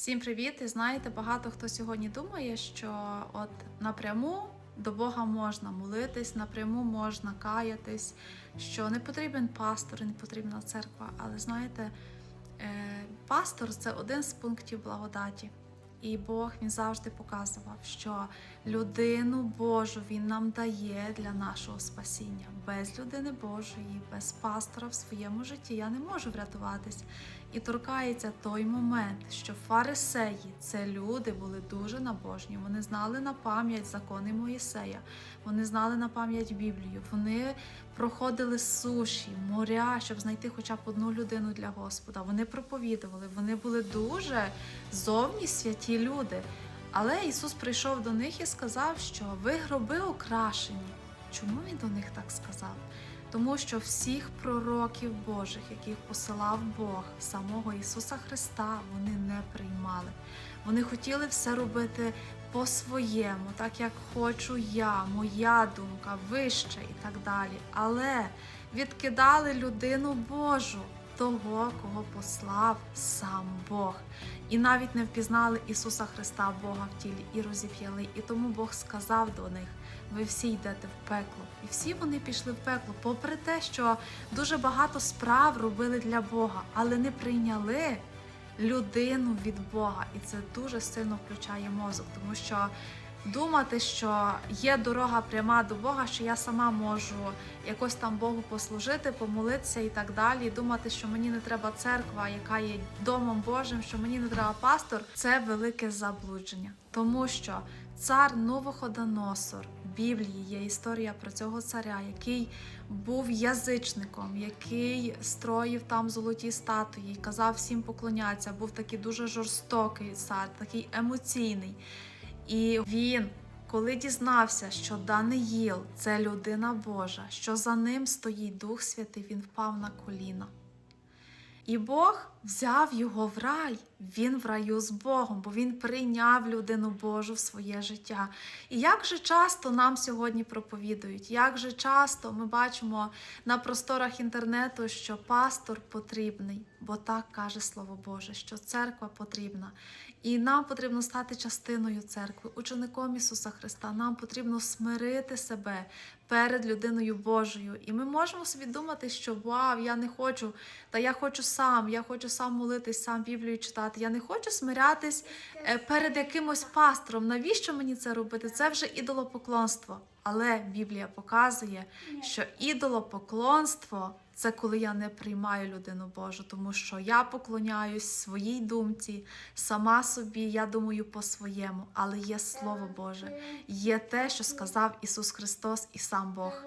Всім привіт! І знаєте, багато хто сьогодні думає, що от напряму до Бога можна молитись, напряму можна каятись, що не потрібен пастор, не потрібна церква. Але знаєте, е, пастор це один з пунктів благодаті. І Бог він завжди показував, що людину Божу він нам дає для нашого спасіння. Без людини Божої, без пастора в своєму житті я не можу врятуватись. І торкається той момент, що фарисеї це люди були дуже набожні. Вони знали на пам'ять закони Моїсея, вони знали на пам'ять Біблію. Вони проходили суші, моря, щоб знайти хоча б одну людину для Господа. Вони проповідували, вони були дуже зовні святі люди. Але Ісус прийшов до них і сказав, що ви гроби окрашені. Чому він до них так сказав? Тому що всіх пророків Божих, яких посилав Бог, самого Ісуса Христа, вони не приймали. Вони хотіли все робити по-своєму, так як хочу я, моя думка, вища і так далі. Але відкидали людину Божу, того, кого послав сам Бог. І навіть не впізнали Ісуса Христа, Бога в тілі, і розіп'яли. І тому Бог сказав до них: ви всі йдете в пекло. І всі вони пішли в пекло, попри те, що дуже багато справ робили для Бога, але не прийняли людину від Бога. І це дуже сильно включає мозок, тому що думати, що є дорога пряма до Бога, що я сама можу якось там Богу послужити, помолитися і так далі. Думати, що мені не треба церква, яка є домом Божим, що мені не треба пастор, це велике заблудження, тому що цар Новоходоносор Біблії є історія про цього царя, який був язичником, який строїв там золоті статуї, казав всім поклонятися, був такий дуже жорстокий цар, такий емоційний. І він, коли дізнався, що Даниїл це людина Божа, що за ним стоїть Дух Святий, він впав на коліна. І Бог взяв його в рай. Він в раю з Богом, бо він прийняв людину Божу в своє життя. І як же часто нам сьогодні проповідують, як же часто ми бачимо на просторах інтернету, що пастор потрібний, бо так каже Слово Боже, що церква потрібна. І нам потрібно стати частиною церкви, учеником Ісуса Христа. Нам потрібно смирити себе перед людиною Божою. І ми можемо собі думати, що вау, я не хочу, та я хочу сам, я хочу сам молитись, сам Біблію читати. Я не хочу смирятись е, перед якимось пастором. Навіщо мені це робити? Це вже ідолопоклонство. Але Біблія показує, що ідолопоклонство це коли я не приймаю людину Божу, тому що я поклоняюсь своїй думці, сама собі, я думаю по-своєму, але є Слово Боже, є те, що сказав Ісус Христос і сам Бог.